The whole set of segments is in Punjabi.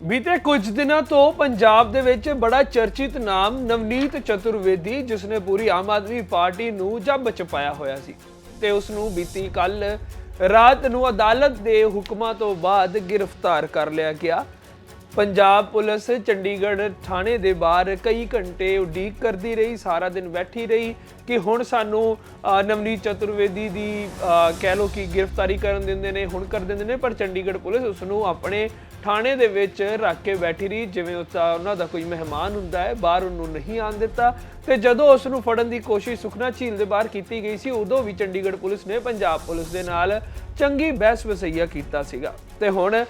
ਬੀਤੇ ਕੁਝ ਦਿਨਾਂ ਤੋਂ ਪੰਜਾਬ ਦੇ ਵਿੱਚ ਬੜਾ ਚਰਚਿਤ ਨਾਮ ਨਵਨੀਤ ਚਤੁਰਵੇਦੀ ਜਿਸ ਨੇ ਪੂਰੀ ਆਮ ਆਦਮੀ ਪਾਰਟੀ ਨੂੰ ਜੱਬ ਚ ਪਾਇਆ ਹੋਇਆ ਸੀ ਤੇ ਉਸ ਨੂੰ ਬੀਤੀ ਕੱਲ ਰਾਤ ਨੂੰ ਅਦਾਲਤ ਦੇ ਹੁਕਮਾਂ ਤੋਂ ਬਾਅਦ ਗ੍ਰਿਫਤਾਰ ਕਰ ਲਿਆ ਗਿਆ। ਪੰਜਾਬ ਪੁਲਿਸ ਚੰਡੀਗੜ੍ਹ ਥਾਣੇ ਦੇ ਬਾਹਰ ਕਈ ਘੰਟੇ ਉਡੀਕ ਕਰਦੀ ਰਹੀ, ਸਾਰਾ ਦਿਨ ਬੈਠੀ ਰਹੀ ਕਿ ਹੁਣ ਸਾਨੂੰ ਨਵਨੀਤ ਚਤੁਰਵੇਦੀ ਦੀ ਕਹਿ ਲੋ ਕਿ ਗ੍ਰਿਫਤਾਰੀ ਕਰਨ ਦਿੰਦੇ ਨੇ, ਹੁਣ ਕਰ ਦਿੰਦੇ ਨੇ, ਪਰ ਚੰਡੀਗੜ੍ਹ ਪੁਲਿਸ ਉਸ ਨੂੰ ਆਪਣੇ ਥਾਣੇ ਦੇ ਵਿੱਚ ਰੱਖ ਕੇ ਬੈਠੀ ਰਹੀ, ਜਿਵੇਂ ਉਸ ਉਹਨਾਂ ਦਾ ਕੋਈ ਮਹਿਮਾਨ ਹੁੰਦਾ ਹੈ, ਬਾਹਰ ਉਹਨੂੰ ਨਹੀਂ ਆਉਣ ਦਿੱਤਾ। ਤੇ ਜਦੋਂ ਉਸ ਨੂੰ ਫੜਨ ਦੀ ਕੋਸ਼ਿਸ਼ ਸੁਖਨਾ ਝੀਲ ਦੇ ਬਾਹਰ ਕੀਤੀ ਗਈ ਸੀ, ਉਦੋਂ ਵੀ ਚੰਡੀਗੜ੍ਹ ਪੁਲਿਸ ਨੇ ਪੰਜਾਬ ਪੁਲਿਸ ਦੇ ਨਾਲ ਚੰਗੀ ਬਹਿਸ ਵਸਈਆ ਕੀਤਾ ਸੀਗਾ। ਤੇ ਹੁਣ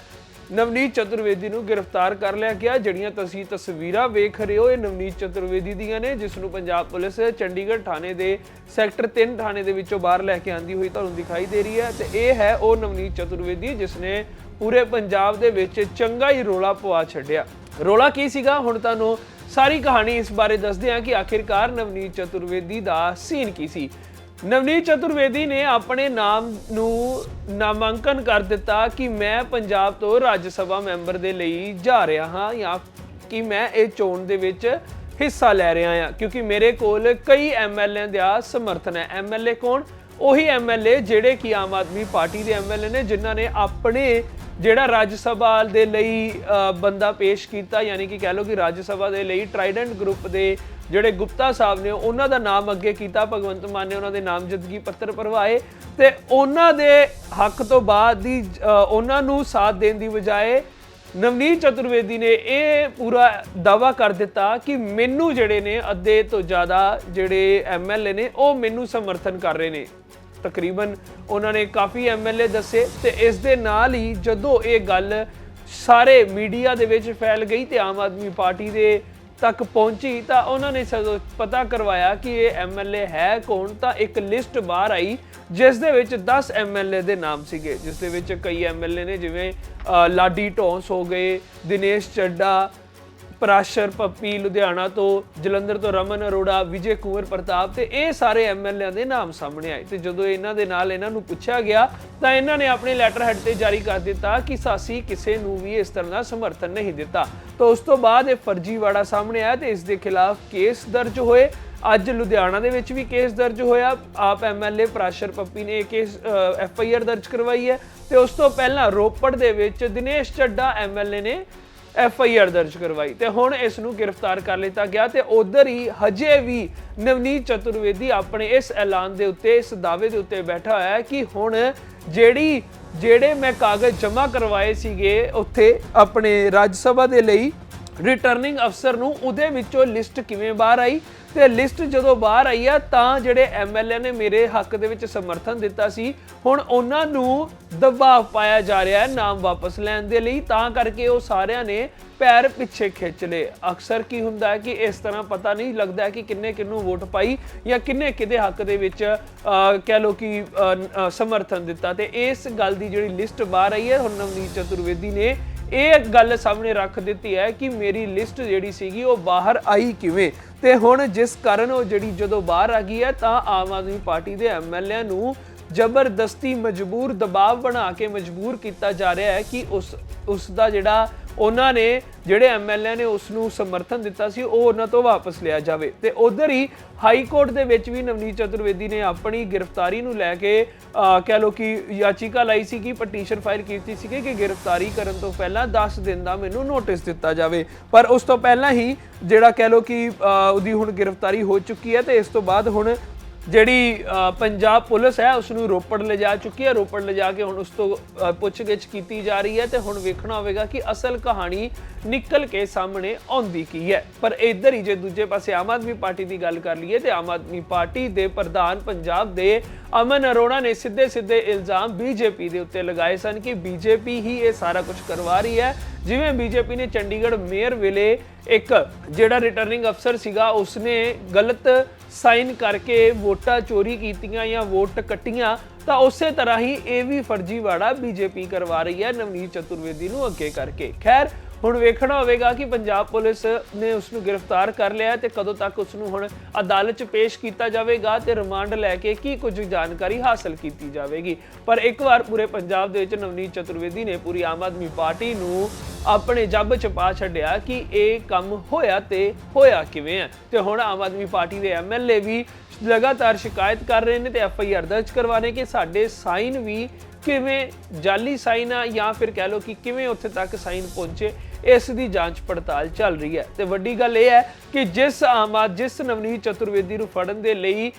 ਨਵਨੀਤ ਚਤੁਰਵੇਦੀ ਨੂੰ ਗ੍ਰਿਫਤਾਰ ਕਰ ਲਿਆ ਗਿਆ। ਜਿਹੜੀਆਂ ਤੁਸੀਂ ਤਸਵੀਰਾਂ ਵੇਖ ਰਹੇ ਹੋ, ਇਹ ਨਵਨੀਤ ਚਤੁਰਵੇਦੀ ਦੀਆਂ ਨੇ, ਜਿਸ ਨੂੰ ਪੰਜਾਬ ਪੁਲਿਸ ਚੰਡੀਗੜ੍ਹ ਥਾਣੇ ਦੇ ਸੈਕਟਰ 3 ਥਾਣੇ ਦੇ ਵਿੱਚੋਂ ਬਾਹਰ ਲੈ ਕੇ ਆਂਦੀ ਹੋਈ ਤੁਹਾਨੂੰ ਦਿਖਾਈ ਦੇ ਰਹੀ ਹੈ। ਤੇ ਇਹ ਹੈ ਉਹ ਨਵਨੀਤ ਚਤੁਰਵੇਦੀ, ਜਿਸ ਨੇ ਪੂਰੇ ਪੰਜਾਬ ਦੇ ਵਿੱਚ ਚੰਗਾ ਹੀ ਰੋਲਾ ਪਵਾ ਛੱਡਿਆ। ਰੋਲਾ ਕੀ ਸੀਗਾ? ਹੁਣ ਤੁਹਾਨੂੰ ਸਾਰੀ ਕਹਾਣੀ ਇਸ ਬਾਰੇ ਦੱਸਦੇ ਹਾਂ ਕਿ ਆਖਿਰਕਾਰ ਨਵਨੀਤ ਚਤੁਰਵੇਦੀ ਦਾ ਸੀਨ ਕੀ ਸੀ। ਨਵਨੀਤ ਚਤੁਰਵੇਦੀ ਨੇ ਆਪਣੇ ਨਾਮ ਨੂੰ ਨਾਮਾਂਕਨ ਕਰ ਦਿੱਤਾ ਕਿ ਮੈਂ ਪੰਜਾਬ ਤੋਂ ਰਾਜ ਸਭਾ ਮੈਂਬਰ ਦੇ ਲਈ ਜਾ ਰਿਹਾ ਹਾਂ ਜਾਂ ਕਿ ਮੈਂ ਇਹ ਚੋਣ ਦੇ ਵਿੱਚ ਹਿੱਸਾ ਲੈ ਰਿਹਾ ਹਾਂ। ਕਿਉਂਕਿ ਮੇਰੇ ਕੋਲ ਕਈ ਐਮਐਲਏ ਦਾ ਸਮਰਥਨ ਹੈ। ਐਮਐਲਏ ਕੌਣ? ਉਹੀ ਐਮਐਲਏ ਜਿਹੜੇ ਕਿ ਆਮ ਆਦਮੀ ਪਾਰਟੀ ਦੇ ਐਮਐਲਏ ਨੇ, ਜਿਨ੍ਹਾਂ ਨੇ ਆਪਣੇ ਜਿਹੜਾ ਰਾਜ ਸਭਾ ਦੇ ਲਈ ਬੰਦਾ ਪੇਸ਼ ਕੀਤਾ, ਯਾਨੀ ਕਿ ਕਹਿ ਲਓ ਕਿ ਰਾਜ ਸਭਾ ਦੇ ਲਈ ਟ੍ਰਾਈਡੈਂਟ ਗਰੁੱਪ ਦੇ ਜਿਹੜੇ ਗੁਪਤਾ ਸਾਹਿਬ ਨੇ, ਉਹਨਾਂ ਦਾ ਨਾਮ ਅੱਗੇ ਕੀਤਾ, ਭਗਵੰਤ ਮਾਨ ਨੇ ਉਹਨਾਂ ਦੇ ਨਾਮਜ਼ਦਗੀ ਪੱਤਰ ਭਰਵਾਏ ਤੇ ਉਹਨਾਂ ਦੇ ਹੱਕ ਤੋਂ ਬਾਅਦ ਦੀ ਉਹਨਾਂ ਨੂੰ ਸਾਥ ਦੇਣ ਦੀ ਬਜਾਏ ਨਵਨੀਤ ਚਤੁਰਵੇਦੀ ਨੇ ਇਹ ਪੂਰਾ ਦਾਵਾ ਕਰ ਦਿੱਤਾ ਕਿ ਮੈਨੂੰ ਜਿਹੜੇ ਨੇ, ਅੱਧੇ ਤੋਂ ਜ਼ਿਆਦਾ ਜਿਹੜੇ ਐਮਐਲਏ ਨੇ, ਉਹ ਮੈਨੂੰ ਸਮਰਥਨ ਕਰ ਰਹੇ ਨੇ। ਤਕਰੀਬਨ ਉਹਨਾਂ ਨੇ ਕਾਫੀ ਐਮਐਲਏ ਦੱਸੇ ਤੇ ਇਸ ਦੇ ਨਾਲ ਹੀ ਜਦੋਂ ਇਹ ਗੱਲ ਸਾਰੇ ਮੀਡੀਆ ਦੇ ਵਿੱਚ ਫੈਲ ਗਈ ਤੇ ਆਮ ਆਦਮੀ ਪਾਰਟੀ ਦੇ ਤੱਕ ਪਹੁੰਚੀ ਤਾਂ ਉਹਨਾਂ ਨੇ ਜਦੋਂ ਪਤਾ ਕਰਵਾਇਆ ਕਿ ਇਹ ਐਮਐਲਏ ਹੈ ਕੌਣ, ਤਾਂ ਇੱਕ ਲਿਸਟ ਬਾਹਰ ਆਈ ਜਿਸ ਦੇ ਵਿੱਚ 10 ਐਮਐਲਏ ਦੇ ਨਾਮ ਸੀਗੇ, ਜਿਸ ਦੇ ਵਿੱਚ ਕਈ ਐਮਐਲਏ ਨੇ ਜਿਵੇਂ ਲਾਡੀ ਢੌਂਸ ਹੋ ਗਏ, ਦਿਨੇਸ਼ ਚੱਡਾ ਪ੍ਰਾਸ਼ਰ ਪੱਪੀ ਲੁਧਿਆਣਾ ਤੋਂ, ਜਲੰਧਰ ਤੋਂ ਰਮਨ ਅਰੋੜਾ, ਵਿਜੇ ਕੁੰਵਰ ਪ੍ਰਤਾਪ ਤੇ ਇਹ ਸਾਰੇ ਐਮਐਲਏ ਦੇ ਨਾਮ ਸਾਹਮਣੇ ਆਏ। ਤੇ ਜਦੋਂ ਇਹਨਾਂ ਦੇ ਨਾਲ ਇਹਨਾਂ ਨੂੰ ਪੁੱਛਿਆ ਗਿਆ, ਤਾਂ ਇਹਨਾਂ ਨੇ ਆਪਣੇ ਲੈਟਰ ਹੈਡ ਤੇ ਜਾਰੀ ਕਰ ਦਿੱਤਾ ਕਿ ਸਾਸੀ ਕਿਸੇ ਨੂੰ ਵੀ ਇਸ ਤਰ੍ਹਾਂ ਦਾ ਸਮਰਥਨ ਨਹੀਂ ਦਿੱਤਾ। ਤਾਂ ਉਸ ਤੋਂ ਬਾਅਦ ਇਹ ਫਰਜ਼ੀਵਾੜਾ ਸਾਹਮਣੇ ਆਇਆ ਤੇ ਇਸ ਦੇ ਖਿਲਾਫ ਕੇਸ ਦਰਜ ਹੋਏ। ਅੱਜ ਲੁਧਿਆਣਾ ਦੇ ਵਿੱਚ ਵੀ ਕੇਸ ਦਰਜ ਹੋਇਆ। ਆਪ ਐਮਐਲਏ ਪ੍ਰਾਸ਼ਰ ਪੱਪੀ ਨੇ ਇਹ ਕੇਸ ਐਫ ਆਈ ਆਰ ਦਰਜ ਕਰਵਾਈ ਹੈ। ਤੇ ਉਸ ਤੋਂ ਪਹਿਲਾਂ ਰੋਪੜ ਦੇ ਵਿੱਚ ਦਿਨੇਸ਼ ਚੱਡਾ ਐਮਐਲਏ ਨੇ ਐਫ ਆਈ ਆਰ ਦਰਜ ਕਰਵਾਈ ਤੇ ਹੁਣ ਇਸ ਨੂੰ ਗ੍ਰਿਫਤਾਰ ਕਰ ਲਿੱਤਾ ਗਿਆ ਤੇ ਉਧਰ ਹੀ ਹਜੇ ਵੀ ਨਵਨੀਤ ਚਤੁਰਵੇਦੀ ਆਪਣੇ ਇਸ ਐਲਾਨ ਦੇ ਉੱਤੇ, ਇਸ ਦਾਅਵੇ ਦੇ ਉੱਤੇ ਬੈਠਾ ਹੋਇਆ ਹੈ ਕਿ ਹੁਣ ਜਿਹੜੀ, ਜਿਹੜੇ ਮੈਂ ਕਾਗਜ਼ ਜਮ੍ਹਾਂ ਕਰਵਾਏ ਸੀਗੇ ਉੱਥੇ ਆਪਣੇ ਰਾਜ ਸਭਾ ਦੇ ਲਈ ਰਿਟਰਨਿੰਗ ਅਫਸਰ ਨੂੰ ਉਹਦੇ ਵਿੱਚੋਂ ਲਿਸਟ ਕਿਵੇਂ ਬਾਹਰ ਆਈ? ਤੇ ਲਿਸਟ ਜਦੋਂ ਬਾਹਰ ਆਈ ਆ, ਤਾਂ ਜਿਹੜੇ ਐਮਐਲਏ ਨੇ ਮੇਰੇ ਹੱਕ ਦੇ ਵਿੱਚ ਸਮਰਥਨ ਦਿੱਤਾ ਸੀ, ਹੁਣ ਉਹਨਾਂ ਨੂੰ ਦਬਾਅ ਪਾਇਆ ਜਾ ਰਿਹਾ ਹੈ ਨਾਮ ਵਾਪਸ ਲੈਣ ਦੇ ਲਈ। ਤਾਂ ਕਰਕੇ ਉਹ ਸਾਰਿਆਂ ਨੇ ਪੈਰ ਪਿੱਛੇ ਖਿੱਚ ਲਏ। ਅਕਸਰ ਕੀ ਹੁੰਦਾ ਹੈ ਕਿ ਇਸ ਤਰ੍ਹਾਂ ਪਤਾ ਨਹੀਂ ਲੱਗਦਾ ਕਿ ਕਿੰਨੇ ਕਿੰਨੂੰ ਵੋਟ ਪਾਈ ਜਾਂ ਕਿੰਨੇ ਕਿਹਦੇ ਹੱਕ ਦੇ ਵਿੱਚ ਕਹਿ ਲੋ ਕਿ ਸਮਰਥਨ ਦਿੱਤਾ। ਤੇ ਇਸ ਗੱਲ ਦੀ ਜਿਹੜੀ ਲਿਸਟ ਬਾਹਰ ਆਈ ਹੈ, ਹੁਣ ਨਵਨੀਤ ਚਤੁਰਵੇਦੀ ਨੇ ਇਹ ਗੱਲ ਸਾਹਮਣੇ ਰੱਖ ਦਿੱਤੀ ਹੈ ਕਿ ਮੇਰੀ ਲਿਸਟ ਜਿਹੜੀ ਸੀਗੀ ਉਹ ਬਾਹਰ ਆਈ ਕਿਵੇਂ? ਤੇ ਹੁਣ ਜਿਸ ਕਾਰਨ ਉਹ ਜਿਹੜੀ ਜਦੋਂ ਬਾਹਰ ਆ ਗਈ ਹੈ, ਤਾਂ ਆਮ ਆਦਮੀ ਪਾਰਟੀ ਦੇ ਐਮਐਲਏ ਨੂੰ ਜ਼ਬਰਦਸਤੀ ਮਜਬੂਰ ਦਬਾਅ ਬਣਾ ਕੇ ਮਜਬੂਰ ਕੀਤਾ ਜਾ ਰਿਹਾ ਹੈ ਕਿ ਉਸ ਉਸ ਦਾ ਜਿਹੜਾ ਉਹਨਾਂ ਨੇ ਜਿਹੜੇ ਐਮਐਲਏ ਨੇ ਉਸ ਨੂੰ ਸਮਰਥਨ ਦਿੱਤਾ ਸੀ, ਉਹ ਉਹਨਾਂ ਤੋਂ ਵਾਪਸ ਲਿਆ ਜਾਵੇ। ਤੇ ਉਧਰ ਹੀ ਹਾਈ ਕੋਰਟ ਦੇ ਵਿੱਚ ਵੀ ਨਵਨੀਤ ਚਤੁਰਵੇਦੀ ਨੇ ਆਪਣੀ ਗ੍ਰਿਫਤਾਰੀ ਨੂੰ ਲੈ ਕੇ ਕਹਿ ਲੋ ਕਿ ਯਾਚੀਕਾ ਲਾਈ ਸੀ ਕਿ ਪਟੀਸ਼ਨ ਫਾਈਲ ਕੀਤੀ ਸੀ ਕਿ ਗ੍ਰਿਫਤਾਰੀ ਕਰਨ ਤੋਂ ਪਹਿਲਾਂ 10 ਦਿਨ ਦਾ ਮੈਨੂੰ ਨੋਟਿਸ ਦਿੱਤਾ ਜਾਵੇ। ਪਰ ਉਸ ਤੋਂ ਪਹਿਲਾਂ ਹੀ ਜਿਹੜਾ ਕਹਿ ਲੋ ਕਿ ਉਹਦੀ ਹੁਣ ਗ੍ਰਿਫਤਾਰੀ ਹੋ ਚੁੱਕੀ ਹੈ ਤੇ ਇਸ ਤੋਂ ਬਾਅਦ ਹੁਣ ਜਿਹੜੀ ਪੰਜਾਬ ਪੁਲਿਸ ਹੈ ਉਸ ਨੂੰ ਰੋਪੜ ਲਿਜਾ ਚੁੱਕੀ ਹੈ। ਰੋਪੜ ਲਿਜਾ ਕੇ ਹੁਣ ਉਸ ਤੋਂ ਪੁੱਛਗਿੱਛ ਕੀਤੀ ਜਾ ਰਹੀ ਹੈ ਤੇ ਹੁਣ ਵੇਖਣਾ ਹੋਵੇਗਾ ਕਿ ਅਸਲ ਕਹਾਣੀ ਨਿਕਲ ਕੇ ਸਾਹਮਣੇ ਆਉਂਦੀ ਕੀ ਹੈ। ਪਰ ਇੱਧਰ ਹੀ ਜੇ ਦੂਜੇ ਪਾਸੇ ਆਮ ਆਦਮੀ ਪਾਰਟੀ ਦੀ ਗੱਲ ਕਰ ਲਈਏ ਤੇ ਆਮ ਆਦਮੀ ਪਾਰਟੀ ਦੇ ਪ੍ਰਧਾਨ ਪੰਜਾਬ ਦੇ ਅਮਨ ਅਰੋੜਾ ਨੇ ਸਿੱਧੇ ਸਿੱਧੇ ਇਲਜ਼ਾਮ ਬੀਜੇਪੀ ਦੇ ਉੱਤੇ ਲਗਾਏ ਸਨ ਕਿ ਬੀਜੇਪੀ ਹੀ ਇਹ ਸਾਰਾ ਕੁਝ ਕਰਵਾ ਰਹੀ ਹੈ। ਜਿਵੇਂ ਬੀਜੇਪੀ ਨੇ ਚੰਡੀਗੜ੍ਹ ਮੇਅਰ ਵੇਲੇ ਇੱਕ ਜਿਹੜਾ ਰਿਟਰਨਿੰਗ ਅਫਸਰ ਸੀਗਾ, ਉਸਨੇ ਗਲਤ ਸਾਈਨ ਕਰਕੇ ਵੋਟਾਂ ਚੋਰੀ ਕੀਤੀਆਂ ਜਾਂ ਵੋਟ ਕੱਟੀਆਂ, ਤਾਂ ਉਸੇ ਤਰ੍ਹਾਂ ਹੀ ਇਹ ਵੀ ਫਰਜ਼ੀਵਾੜਾ ਬੀਜੇਪੀ ਕਰਵਾ ਰਹੀ ਹੈ ਨਵਨੀਤ ਚਤੁਰਵੇਦੀ ਨੂੰ ਅੱਗੇ ਕਰਕੇ। ਖੈਰ ਹੁਣ ਵੇਖਣਾ ਹੋਵੇਗਾ ਕਿ ਪੰਜਾਬ ਪੁਲਿਸ ਨੇ ਉਸ ਨੂੰ ਗ੍ਰਿਫਤਾਰ ਕਰ ਲਿਆ ਹੈ ਤੇ ਕਦੋਂ ਤੱਕ ਉਸ ਨੂੰ ਹੁਣ ਅਦਾਲਤ 'ਚ ਪੇਸ਼ ਕੀਤਾ ਜਾਵੇਗਾ ਤੇ ਰਿਮਾਂਡ ਲੈ ਕੇ ਕੀ ਕੁਝ ਜਾਣਕਾਰੀ ਹਾਸਲ ਕੀਤੀ ਜਾਵੇਗੀ। ਪਰ ਇੱਕ ਵਾਰ ਪੂਰੇ ਪੰਜਾਬ ਦੇ ਵਿੱਚ ਨਵਨੀਤ ਚਤੁਰਵੇਦੀ ਨੇ ਪੂਰੀ ਆਮ ਆਦਮੀ ਪਾਰਟੀ ਨੂੰ ਆਪਣੇ ਜੱਬ ਚ ਪਾ ਛੱਡਿਆ ਕਿ ਇਹ ਕੰਮ ਹੋਇਆ ਤੇ ਹੋਇਆ ਕਿਵੇਂ ਹੈ। ਤੇ ਹੁਣ ਆਮ ਆਦਮੀ ਪਾਰਟੀ ਦੇ ਐਮਐਲਏ ਵੀ ਲਗਾਤਾਰ ਸ਼ਿਕਾਇਤ ਕਰ ਰਹੇ ਨੇ ਤੇ ਐਫ ਆਈ ਆਰ ਦਰਜ ਕਰਵਾ ਰਹੇ ਕਿ ਸਾਡੇ ਸਾਈਨ ਵੀ ਕਿਵੇਂ ਜਾਲੀ ਸਾਈਨ ਆ ਜਾਂ ਫਿਰ ਕਹਿ ਲਓ ਕਿ ਕਿਵੇਂ ਉੱਥੇ ਤੱਕ ਸਾਈਨ ਪਹੁੰਚੇ, ਇਸ ਦੀ ਜਾਂਚ ਪੜਤਾਲ ਚੱਲ ਰਹੀ ਹੈ। ਤੇ ਵੱਡੀ ਗੱਲ ਇਹ ਹੈ ਕਿ ਜਿਸ ਆਮ ਆਦ ਜਿਸ ਨਵਨੀਤ ਚਤੁਰਵੇਦੀ ਨੂੰ ਫੜਨ ਦੇ ਲਈ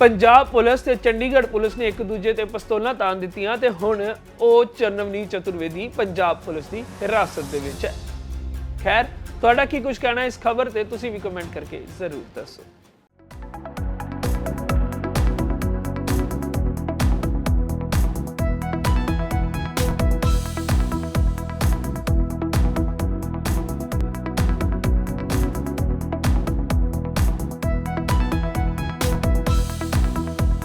ਪੰਜਾਬ ਪੁਲਿਸ ਤੇ ਚੰਡੀਗੜ੍ਹ ਪੁਲਿਸ ਨੇ ਇੱਕ ਦੂਜੇ ਤੇ ਪਿਸਤੌਲਾਂ ਤਾਣ ਦਿੱਤੀਆਂ ਤੇ ਹੁਣ ਉਹ ਚਰਨਵਨੀਤ ਚਤੁਰਵੇਦੀ ਪੰਜਾਬ ਪੁਲਿਸ ਦੀ ਹਿਰਾਸਤ ਦੇ ਵਿੱਚ ਹੈ। ਖੈਰ, ਤੁਹਾਡਾ ਕੀ ਕੁਝ ਕਹਿਣਾ ਇਸ ਖਬਰ ਤੇ ਤੁਸੀਂ ਵੀ ਕਮੈਂਟ ਕਰਕੇ ਜ਼ਰੂਰ ਦੱਸੋ।